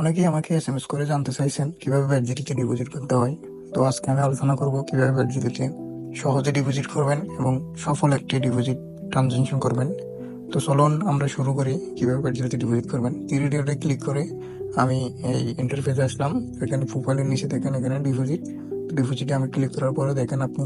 অনেকেই আমাকে S M S করে জানতে চাইছেন কীভাবে ব্যাটজিটিতে ডিপোজিট করতে হয়। তো আজকে আমি আলোচনা করব কীভাবে ব্যাটজিটিতে সহজে ডিপোজিট করবেন এবং সফল একটি ডিপোজিট ট্রানজেকশন করবেন। তো চলুন আমরা শুরু করি কীভাবে ব্যাটজিটিতে ডিপোজিট করবেন। থ্রি ক্লিক করে আমি এই ইন্টারফেসে আসলাম। এখানে প্রোফাইলের নিচে দেখেন এখানে ডিপোজিট ডিপোজিটে আমি ক্লিক করার পরে দেখেন আপনি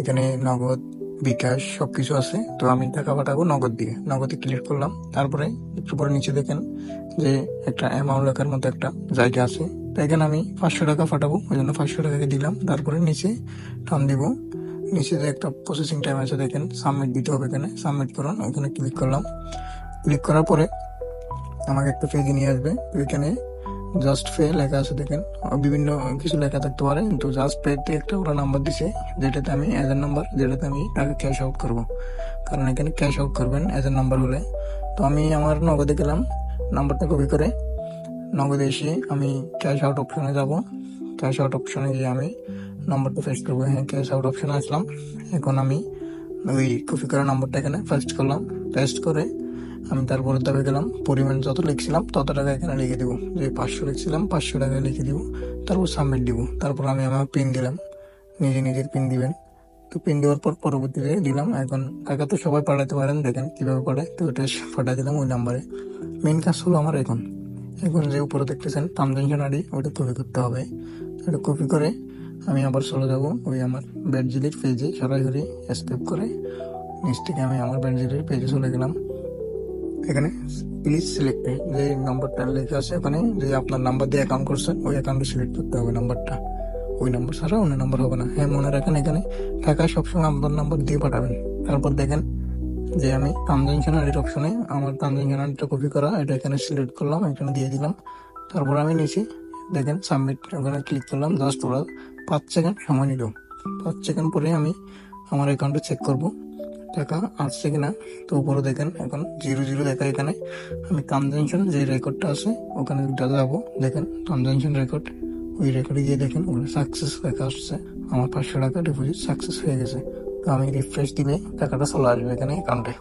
এখানে নগদ বিকাশ সব কিছু আছে। তো আমি টাকা পাঠাবো নগদ দিয়ে। নগদে ক্লিক করলাম। তারপরে একটু পরে নিচে দেখেন যে একটা অ্যামাউন্ট লেখার মতো একটা জায়গা আছে। তো এখানে আমি পাঁচশো টাকা পাঠাবো। ওই জন্য পাঁচশো টাকাকে দিলাম। তারপরে নিচে টান দিব। নিচে যে একটা প্রসেসিং টাইম আছে দেখেন সাবমিট দিতে হবে এখানে। সাবমিট করুন। ওইখানে ক্লিক করলাম। ক্লিক করার পরে আমাকে একটা পেজে নিয়ে আসবে। এখানে জাস্ট পে লেখা আছে দেখেন। বিভিন্ন কিছু লেখা থাকতে পারে, কিন্তু জাস্ট পেতে একটা ওরা নাম্বার দিছে, যেটাতে আমি এজেন্ট নাম্বার যেটাতে আমি টাকা ক্যাশ আউট করব। কারণ এখানে ক্যাশ আউট করবেন এজেন্ট নাম্বার হলে। তো আমি আমার নগদে গেলাম নাম্বারটা কপি করে। নগদে এসে আমি ক্যাশ আউট অপশনে যাব। ক্যাশ আউট অপশনে গিয়ে আমি নাম্বারটা পেস্ট করব। হ্যাঁ ক্যাশ আউট অপশনে আসলাম। এখন আমি ওই কপি করা নাম্বারটা এখানে পেস্ট করলাম। পেস্ট করে আমি তারপরে দাবে গেলাম, পরিমাণ যত লিখছিলাম তত টাকা এখানে লিখে দিব। যে পাঁচশো লিখছিলাম, পাঁচশো টাকা লিখে দিব, তারপর সাবমিট দিব। তারপর আমি আমার পিন দিলাম। নিজে নিজের পিন দিবেন। তো পিন দেওয়ার পর পরবর্তীতে দিলাম। এখন টাকা তো সবাই পাঠাতে পারেন, দেখেন কীভাবে পাঠায়। তো ওটা পাঠা দিলাম ওই নাম্বারে মেন কাজ হলো আমার এখন। এখন যে উপরে দেখতেছেন ট্রানজেকশন আইডি ওটা কপি করতে হবে। ওটা কপি করে আমি আবার চলে যাব ওই আমার ব্যাটজিলির পেজে সরাসরি স্কেপ করে। নিচ থেকে আমি আমার ব্যাটজিলির পেজে চলে গেলাম। এখানে প্লিজ সিলেক্ট যে নাম্বারটা লেখা আছে ওখানে যে আপনার নাম্বার দিয়ে অ্যাকাউন্ট করছেন, ওই অ্যাকাউন্টে সিলেক্ট করতে হবে নাম্বারটা ওই নাম্বার ছাড়া অন্য নাম্বার হবে না। হ্যাঁ মনে রাখেন এখানে টাকা সবসময় আপনার নাম্বার দিয়ে পাঠাবেন। তারপর দেখেন যে আমি ট্রানজেকশন আইডির অপশনে আমার ট্রানজেকশন আইডিটা কপি করা, এটা এখানে সিলেক্ট করলাম এখানে দিয়ে দিলাম। তারপর আমি নিচে দেখেন সাবমিট ওখানে ক্লিক করলাম জাস্ট ওরা পাঁচ সেকেন্ড সময় নিল। পাঁচ সেকেন্ড পরে আমি আমার অ্যাকাউন্টে চেক করব। টাকা আসছে কিনা, তো উপরে দেখেন এখন জিরো জিরো দেখা এখানে। আমি কনজেনশন যে রেকর্ডটা আছে, ওখানে যাব। দেখেন কনজেনশন রেকর্ড ওই রেকর্ডে গিয়ে দেখেন ওখানে সাকসেস লেখা আসছে। আমার পাঁচশো টাকা ডিপোজিট সাকসেস হয়ে গেছে। তো আমি রিফ্রেশ দিলে টাকাটা চলে আসবে এখানে অ্যাকাউন্টে